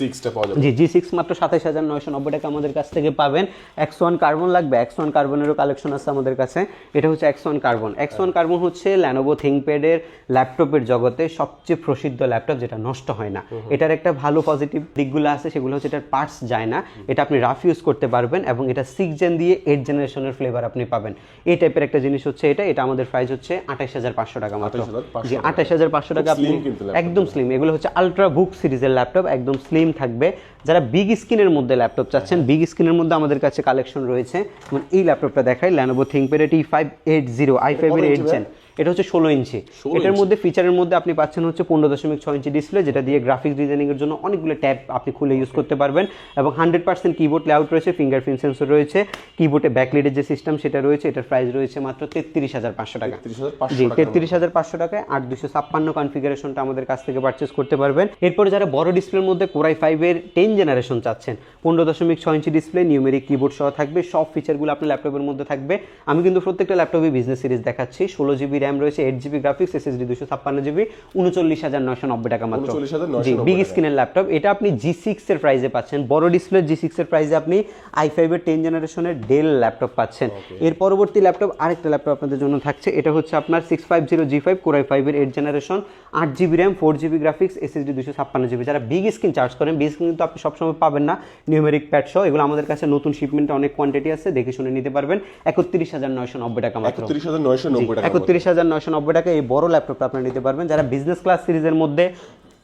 সিক্সটা পাওয়া যাবে। জি জি সিক্স মাত্র সাতাইশ হাজার নয়শো নব্বই টাকা আমাদের কাছ থেকে পাবেন। এক্স ওয়ান কার্বন লাগবে। এক্স ওয়ান কার্বনেরও কালেকশন আছে আমাদের কাছে। এটা হচ্ছে X one carbon X one carbon হচ্ছে ল্যানোভো থিঙ্কপ্যাডের ল্যাপটপের জগতে সবচেয়ে প্রসিদ্ধ ল্যাপটপ যেটা নষ্ট হয় না। এটার একটা ভালো পজিটিভ দিকগুলো আছে। সেগুলো হচ্ছে এটার পার্টস যায় না। এটা আপনি রাফ ইউজ করতে পারবেন এবং এটা সিক্স জেন দিয়ে এইট জেনারেশনের ফ্লেভার আপনি পাবেন। এই টাইপের একটা জিনিস হচ্ছে এটা এটা আমাদের প্রাইস হচ্ছে আঠাশ হাজার পাঁচশো টাকা মাত্র। 28,500 জি আঠাশ হাজার পাঁচশো টাকা আপনি একদম স্লিম এগুলো হচ্ছে আলট্রা বুক সিরিজের ল্যাপটপ একদম স্লিম থাকবে। যারা বিগ স্ক্রিনের মধ্যে ল্যাপটপ চাচ্ছেন বিগ স্ক্রিনের মধ্যে আমাদের কাছে কালেকশন রয়েছে। যেমন এই ল্যাপটপটা দেখাই Lenovo ThinkPad T five eight zero I five এর এইট জেন এটা হচ্ছে ষোলো ইঞ্চি। এটার মধ্যে ফিচারের মধ্যে আপনি পাচ্ছেন হচ্ছে পনেরো দশমিক ছয় ইঞ্চি ডিসপ্লে যেটা দিয়ে গ্রাফিক্স ডিজাইনিং এর জন্য অনেকগুলো ট্যাব আপনি খুলে ইউজ করতে পারবেন। এবং হান্ড্রেড পার্সেন্ট কিবোর্ড লেআউট রয়েছে ফিঙ্গারপ্রিন্ট সেন্সর রয়েছে কিবোর্ডে ব্যাকলিডের যে সিস্টেম সেটা রয়েছে এটার প্রাইস রয়েছে মাত্র তেত্রিশ হাজার পাঁচশো টাকা। 33,500 জি তেত্রিশ হাজার পাঁচশো টাকায় আট দুশো ছাপ্পান্ন কনফিগারেশনটা আমাদের কাছ থেকে পারচেস করতে পারবেন। এরপরে যারা বড় ডিসপ্লের মধ্যে কোরাই ফাইভের টেন জেনারেশন চাচ্ছেন পনেরো দশমিক ছয় ইঞ্চি ডিসপ্লে নিউমেরিক কিবোর্ড সহ থাকবে সব ফিচারগুলো আপনার ল্যাপটপের মধ্যে থাকবে। আমি কিন্তু প্রত্যেকটা ল্যাপটপে বিজনেস সিরিজ দেখাচ্ছি ষোলো জিবি র্যাম রয়েছে এইট জিবি গ্রাফিক্স এসএসডি দুশো ছাপ্পান্ন জিবি উনচল্লিশ হাজার নয়শো নব্বই টাকা মাত্র। 39,990 জি বিগ স্ক্রিনের ল্যাপটপ এটা আপনি জি সিক্স এর প্রাইসে পাচ্ছেন। বড় ডিসপ্লে জি সিক্স এর প্রাইসে আপনি আই ফাইভের টেন জেনারেশনের ডেল ল্যাপটপ পাচ্ছেন। এর পরবর্তী ল্যাপটপ আরেকটা ল্যাপটপ আপনাদের জন্য থাকছে। এটা হচ্ছে আপনার six five zero G five core i ফাইভের এইট জেনারেশন আট GB RAM four GB graphics SSD দুশো ছাপ্পান্ন জিবি যারা বিগ স্ক্রিন চার্জ করেন বিগ স্ক্রিন কিন্তু আপনি সবসময় পাবেন না। নিউমেরিক প্যাড সহ। এগুলো আমাদের কাছে নতুন শিপমেন্টে অনেক কোয়ান্টিটি আছে। দেখে শুনে নিতে পারবেন। একত্রিশ হাজার নয়শো নব্বই টাকা মাত্র। একত্রিশ হাজার নয়শো নব্বই টাকা একত্রিশ হাজার নয়শো নব্বই টাকা এই বড় ল্যাপটপটা আপনি নিতে পারবেন। যারা বিজনেস ক্লাস সিরিজের মধ্যে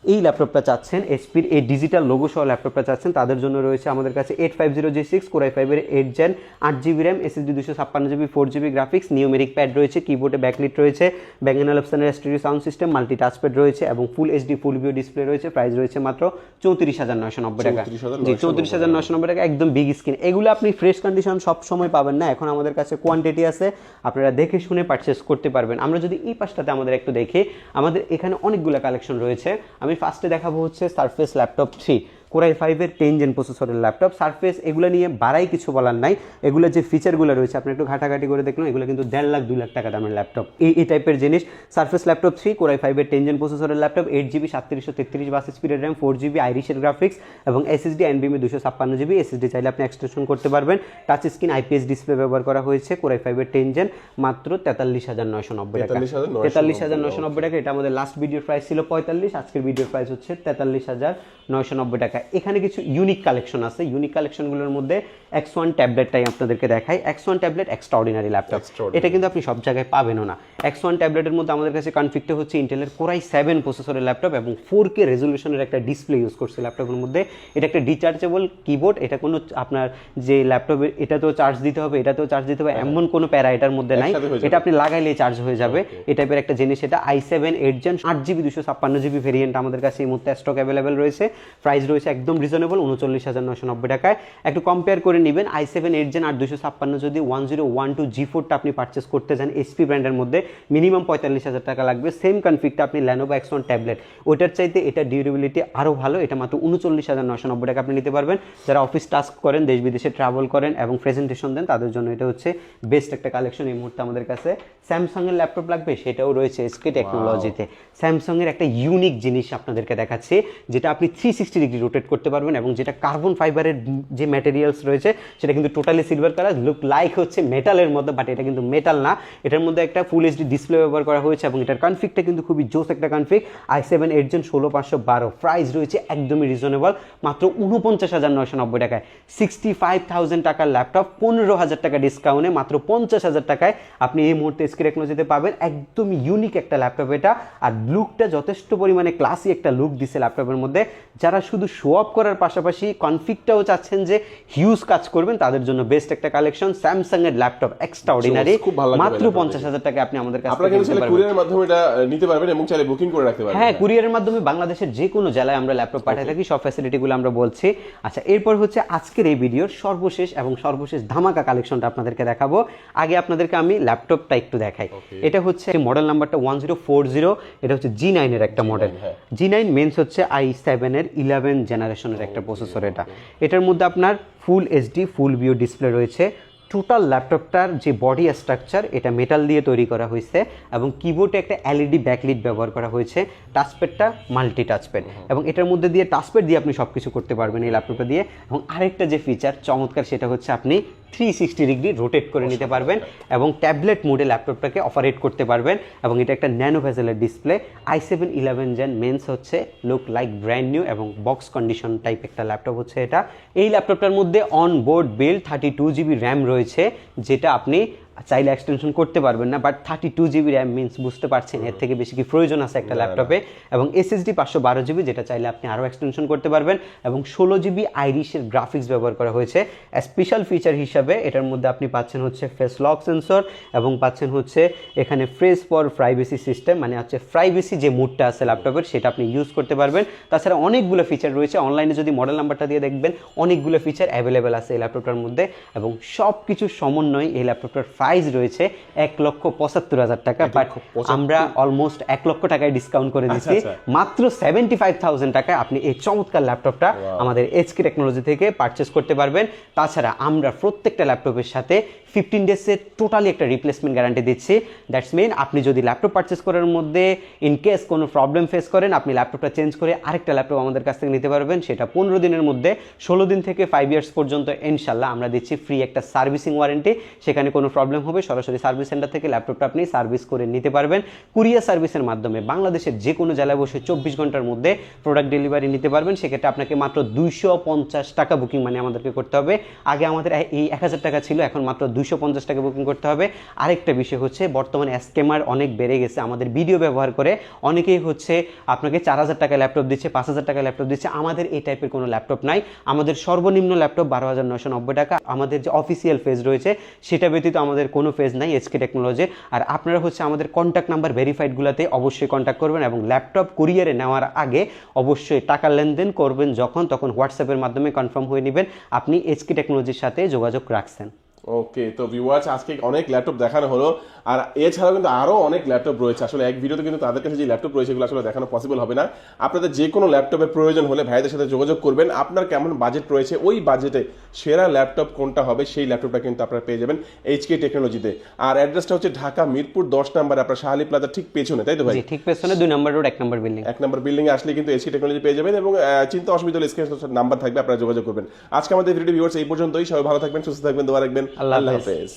এই ল্যাপটপটা চাচ্ছেন এসপির এই ডিজিটাল লোগো সহ ল্যাপটপটা চাচ্ছেন তাদের জন্য রয়েছে আমাদের কাছে eight five zero G six core i ফাইভের এইট জেন আট জিবি র্যাম এসএসডি দুশো ছাপ্পান্ন GB four GB graphics numeric pad রয়েছে কিবোর্ডে ব্যাকলিট রয়েছে ব্যাঙ্গেন অপশনের studio sound system multi touchpad রয়েছে এবং full HD full view display রয়েছে প্রাইস রয়েছে মাত্র চৌত্রিশ হাজার নয়শো নব্বই টাকা। জি চৌত্রিশ হাজার নয়শো নব্বই টাকা একদম বিগ স্ক্রিন এগুলো আপনি ফ্রেশ কন্ডিশন সব সময় পাবেন না এখন আমাদের কাছে কোয়ান্টিটি আছে আপনারা দেখে শুনে পারচেস করতে পারবেন। আমরা যদি এই পাশটাতে আমাদের একটু দেখি আমাদের এখানে অনেকগুলো কালেকশন রয়েছে। আমি ফার্স্টে দেখাবো হচ্ছে Surface laptop three core i ফাইভের টেন জেন প্রসেসরের ল্যাপটপ সারফেস এগুলো নিয়ে বাড়াই কিছু বলার নাই। এগুলো যে ফিচারগুলো রয়েছে আপনি একটু ঘাটাঘাটি করে দেখলেন এগুলো কিন্তু দেড় লাখ দুই লাখ টাকা দামের ল্যাপটপ এই এই টাইপের জিনিস Surface laptop three core i ফাইভের টেন জেন প্রসেসরের ল্যাপটপ এইট জিবি সাতত্রিশশো তেত্রিশ বাস স্পিডের র্যাম ফোর জিবি আইরিশের গ্রাফিক্স এবং এসএসডি এনবিএমি দুশো ছাপ্পান্ন জিবি এসএসডি চাইলে আপনি এক্সটেনশন করতে পারবেন। টাচ স্ক্রিন আইপিএস ডিসপ্লে ব্যবহার করা হয়েছে কোরাই ফাইভের টেন জেন মাত্র তেতাল্লিশ হাজার নয়শো নব্বই টাকা। 43,990 তেতাল্লিশ হাজার নয়শো নব্বই টাকা এটা আমাদের লাস্ট ভিডিওর প্রাইস ছিল পঁয়তাল্লিশ আজকের ভিডিওর প্রাইস হচ্ছে তেতাল্লিশ হাজার নয়শো নব্বই টাকা। এখানে কিছু ইউনিক কালেকশন আছে। ইউনিক কালেকশনগুলোর মধ্যে এক্স ওয়ান ট্যাবলেটটাই আপনাদেরকে দেখায় X one tablet extraordinary laptop. এটা কিন্তু আপনি সব জায়গায় পাবেনও না। এক্স ওয়ান ট্যাবলেটের মধ্যে আমাদের কাছে কনফিগটা হচ্ছে ইন্টেলের কোরাই সেভেন প্রসেসরের ল্যাপটপ এবং ফোর কে রেজলিউশনের একটা ডিসপ্লে ইউজ করছে ল্যাপটপের মধ্যে। এটা একটা ডিচার্জেবল কিবোর্ড এটা কোনো আপনার যে ল্যাপটপে এটাতেও চার্জ দিতে হবে এটাতেও চার্জ দিতে হবে এমন কোনো প্যারা এটার মধ্যে নাই। হয়ে। এটা আপনি লাগাইলেই চার্জ হয়ে যাবে। এই টাইপের একটা জিনিস এটা আই সেভেন এইট জেন আট জিবি দুশো ছাপ্পান্ন জিবি ভেরিয়েন্ট আমাদের কাছে এই মুহূর্তে স্টক অ্যাভেলেবেল রয়েছে। প্রাইস রয়েছে একদম রিজনেবল উনচল্লিশ হাজার নশো নব্বই টাকায়। একটু কম্পেয়ার করে নেবেন আই সেভেন এইট জেন আট দুশো ছাপ্পান্ন যদি one zero one two G ফোরটা আপনি পারচেস করতে চান এসপি ব্র্যান্ডের মধ্যে মিনিমাম পঁয়তাল্লিশ হাজার টাকা লাগবে। সেম কনফিগটা আপনি ল্যানোভো এক্স ওয়ান ট্যাবলেট ওইটার চাইতে এটা ডিউরেবিলিটি আরও ভালো এটা মাত্র উনচল্লিশ হাজার নশো নব্বই টাকা আপনি নিতে পারবেন। যারা অফিস টাস্ক করেন দেশ বিদেশে ট্রাভেল করেন এবং প্রেজেন্টেশন দেন তাদের জন্য এটা হচ্ছে বেস্ট একটা কালেকশন এই মুহূর্তে আমাদের কাছে। স্যামসাং এর ল্যাপটপ লাগবে সেটাও রয়েছে এসকে টেকনোলজিতে স্যামসাং এর একটা ইউনিক জিনিস আপনাদেরকে দেখাচ্ছি যেটা আপনি থ্রি সিক্সটি ডিগ্রি রোটেট করতে পারবেন এবং যেটা কার্বন ফাইবারের যে ম্যাটেরিয়ালস রয়েছে সেটা কিন্তু totally silver colour look like হচ্ছে মেটালের মধ্যে বাট এটা কিন্তু মেটাল না। এটার মধ্যে একটা ফুল এইচডি ডিসপ্লে ব্যবহার করা হয়েছে এবং এটার কনফিগটা কিন্তু খুবই জোস একটা config I seven eight gen ষোলো পাঁচশো বারো। প্রাইস রয়েছে একদমই রিজনেবল মাত্র উনপঞ্চাশ হাজার নয়শো নব্বই টাকায়। সিক্সটি ফাইভ থাউজেন্ড টাকার ল্যাপটপ পনেরো হাজার টাকা ডিসকাউন্টে মাত্র পঞ্চাশ হাজার টাকায় আপনি এই মুহূর্তে এসকে টেকনোলজিতে পাবেন। একদম ইউনিক একটা ল্যাপটপ এটা। আর লুকটা যথেষ্ট পরিমাণে ক্লাসি একটা লুক দিছে ল্যাপটপের মধ্যে। যারা শুধু শো অফ করার পাশাপাশি কনফিগটাও চাচ্ছেন যে হিউজ কাজ করবেন তাদের জন্য বেস্ট একটা কালেকশন স্যামসাং এর ল্যাপটপ এক্সট্রা অর্ডিনারি মাত্র। পঞ্চাশ হাজার টাকা আপনি আমাদের কাছে আপনারা কিন্তু চাইলে কুরিয়ারের মাধ্যমে এটা নিতে পারবেন এবং চাইলে বুকিং করে রাখতে পারবেন। হ্যাঁ কুরিয়ারের মাধ্যমে বাংলাদেশের যে কোনো জেলায় আমরা ল্যাপটপ পাঠিয়ে থাকি সব ফ্যাসিলিটিগুলো আমরা বলছি। আচ্ছা এরপর হচ্ছে আজকের এই ভিডিওর সর্বশেষ এবং সর্বশেষ ধামাকা কালেকশনটা আপনাদেরকে দেখাবো। আগে আপনাদেরকে আমি ল্যাপটপটা একটু দেখাই। এটা হচ্ছে মডেল নাম্বারটা ওয়ান জিরো ফোর জিরো এটা হচ্ছে জি নাইনের একটা মডেল। জি নাইন মেন্স হচ্ছে আই সেভেনের ইলেভেন জেনারেশনের একটা প্রসেসর এটা। এটার মধ্যে আপনার full HD full view display রয়েছে। টোটাল ল্যাপটপটার যে বডি স্ট্রাকচার এটা মেটাল দিয়ে তৈরি করা হয়েছে এবং কিবোর্ডে একটা এলইডি ব্যাকলিট ব্যবহার করা হয়েছে। টাচপ্যাডটা মাল্টি টাচপ্যাড এবং এটার মধ্যে দিয়ে টাচপ্যাড দিয়ে আপনি সব কিছু করতে পারবেন এই ল্যাপটপটা দিয়ে। এবং আরেকটা যে ফিচার চমৎকার সেটা হচ্ছে আপনি থ্রি সিক্সটি ডিগ্রি রোটেট করে নিতে পারবেন এবং ট্যাবলেট মোডে ল্যাপটপটাকে অপারেট করতে পারবেন এবং এটা একটা nano ভেজেলের display I seven eleven gen means হচ্ছে লুক লাইক ব্র্যান্ড নিউ এবং বক্স কন্ডিশন টাইপ একটা ল্যাপটপ হচ্ছে এটা। এই ল্যাপটপটার মধ্যে on board build thirty two GB RAM রয়েছে যেটা আপনি চাইলে এক্সটেনশন করতে পারবেন না but thirty two GB RAM means বুঝতে পারছেন এর থেকে বেশি কি প্রয়োজন আছে একটা ল্যাপটপে এবং এসএসডি পাঁচশো বারো জিবি যেটা চাইলে আপনি আরও এক্সটেনশন করতে পারবেন। এবং ষোলো জিবি আইরিশের গ্রাফিক্স ব্যবহার করা হয়েছে। স্পেশাল ফিচার হিসাবে এটার মধ্যে আপনি পাচ্ছেন হচ্ছে ফেস লক সেন্সর এবং পাচ্ছেন হচ্ছে এখানে ফ্রেস ফর প্রাইভেসি সিস্টেম মানে হচ্ছে প্রাইভেসি যে মুডটা আছে ল্যাপটপের সেটা আপনি ইউজ করতে পারবেন। তাছাড়া অনেকগুলো ফিচার রয়েছে। অনলাইনে যদি মডেল নাম্বারটা দিয়ে দেখবেন অনেকগুলো ফিচার অ্যাভেলেবেল আছে এই ল্যাপটপটার মধ্যে। এবং সব কিছুর সমন্বয় এই ল্যাপটপটার প্রাইস রয়েছে এক লক্ষ পঁচাত্তর হাজার টাকা বাট আমরা অলমোস্ট এক লক্ষ টাকায় ডিসকাউন্ট করে দিচ্ছি। আচ্ছা। মাত্র সেভেন্টি ফাইভ থাউজেন্ড টাকায় আপনি এই চমৎকার ল্যাপটপটা আমাদের এইচকে টেকনোলজি থেকে পারচেস করতে পারবেন। তাছাড়া আমরা প্রত্যেকটা ল্যাপটপের সাথে ফিফটিন ডেজের টোটালি একটা রিপ্লেসমেন্ট গ্যারান্টি দিচ্ছি। দ্যাটস মিন আপনি যদি ল্যাপটপ পারচেস করার মধ্যে ইন কেস কোনো প্রবলেম ফেস করেন আপনি ল্যাপটপটা চেঞ্জ করে আরেকটা ল্যাপটপ আমাদের কাছ থেকে নিতে পারবেন। সেটা পনেরো দিনের মধ্যে ষোলো দিন থেকে ফাইভ ইয়ার্স পর্যন্ত ইনশাল্লাহ আমরা দিচ্ছি ফ্রি একটা সার্ভিসিং ওয়ারেন্টি সেখানে কোনো প্রবলেম হবে, সরাসরি সার্ভিস সেন্টার থেকে ল্যাপটপটা আপনি সার্ভিস করে নিতে পারবেন। কুরিয়ার সার্ভিসের মাধ্যমে বাংলাদেশের যে কোনো জেলায় বসে চব্বিশ ঘণ্টার মধ্যে প্রোডাক্ট ডেলিভারি নিতে পারবেন। সেক্ষেত্রে আপনাকে মাত্র দুইশো পঞ্চাশ টাকা বুকিং মানে আমাদেরকে করতে হবে। আগে আমাদের এই এক হাজার টাকা ছিল, এখন মাত্র দুইশো পঞ্চাশ টাকা বুকিং করতে হবে। আরেকটা বিষয় হচ্ছে, বর্তমানে স্ক্যামার অনেক বেড়ে গেছে। আমাদের ভিডিও ব্যবহার করে অনেকেই হচ্ছে আপনাকে চার হাজার টাকা ল্যাপটপ দিচ্ছে, পাঁচ হাজার টাকা ল্যাপটপ দিচ্ছে। আমাদের এই টাইপের কোনো ল্যাপটপ নাই। আমাদের সর্বনিম্ন ল্যাপটপ বারো হাজার নয়শো নব্বই টাকা। আমাদের যে অফিসিয়াল ফেজ রয়েছে, সেটা ব্যতীত আমাদের কোনো পেজ নাই এসকে টেকনোলজি আর আপনারা হচ্ছে আমাদের কন্ট্যাক্ট নাম্বার ভেরিফাইডগুলোতে অবশ্যই কন্ট্যাক্ট করবেন এবং ল্যাপটপ কুরিয়ারে নেওয়ার আগে অবশ্যই টাকা লেনদেন করবেন যখন, তখন হোয়াটসঅ্যাপের মাধ্যমে কনফার্ম হয়ে নেবেন, আপনি এসকে টেকনোলজির সাথে যোগাযোগ রাখছেন। ওকে তো ভিউয়ার্স আজকে অনেক ল্যাপটপ দেখানো হলো। আর এছাড়াও কিন্তু আরও অনেক ল্যাপটপ রয়েছে। আসলে এক ভিডিওতে কিন্তু তাদের কাছে যে ল্যাপটপ রয়েছে এগুলো আসলে দেখানো পসিবল হবে না। আপনাদের যে কোনো ল্যাপটপের প্রয়োজন হলে ভাইদের সাথে যোগাযোগ করবেন। আপনার কেমন বাজেট রয়েছে ওই বাজেটে সেরা ল্যাপটপ কোনটা হবে সেই ল্যাপটপটা কিন্তু আপনারা পেয়ে যাবেন এইচকে টেকনোলজিতে আর অ্যাড্রেসটা হচ্ছে ঢাকা মিরপুর দশ নাম্বার আপনার শাহালি প্লাজা ঠিক পেছনে তাই তো ভাই? ঠিক পেছনে দুই নম্বর রোড এক নম্বর বিল্ডিং এক নম্বর বিল্ডিং এ আসলে কিন্তু এসি টেকনোলজি পেয়ে যাবেন এবং চিন্তা অসুবিধা হলে স্ক্রিন নাম্বার থাকবে আপনারা যোগাযোগ করবেন। আজকে আমাদের ভিডিও ভিউয়ার্স এই পর্যন্তই। সবাই ভালো থাকবেন সুস্থ থাকবেন দোয়া রাখবেন। আল্লাহ। হাফেজ।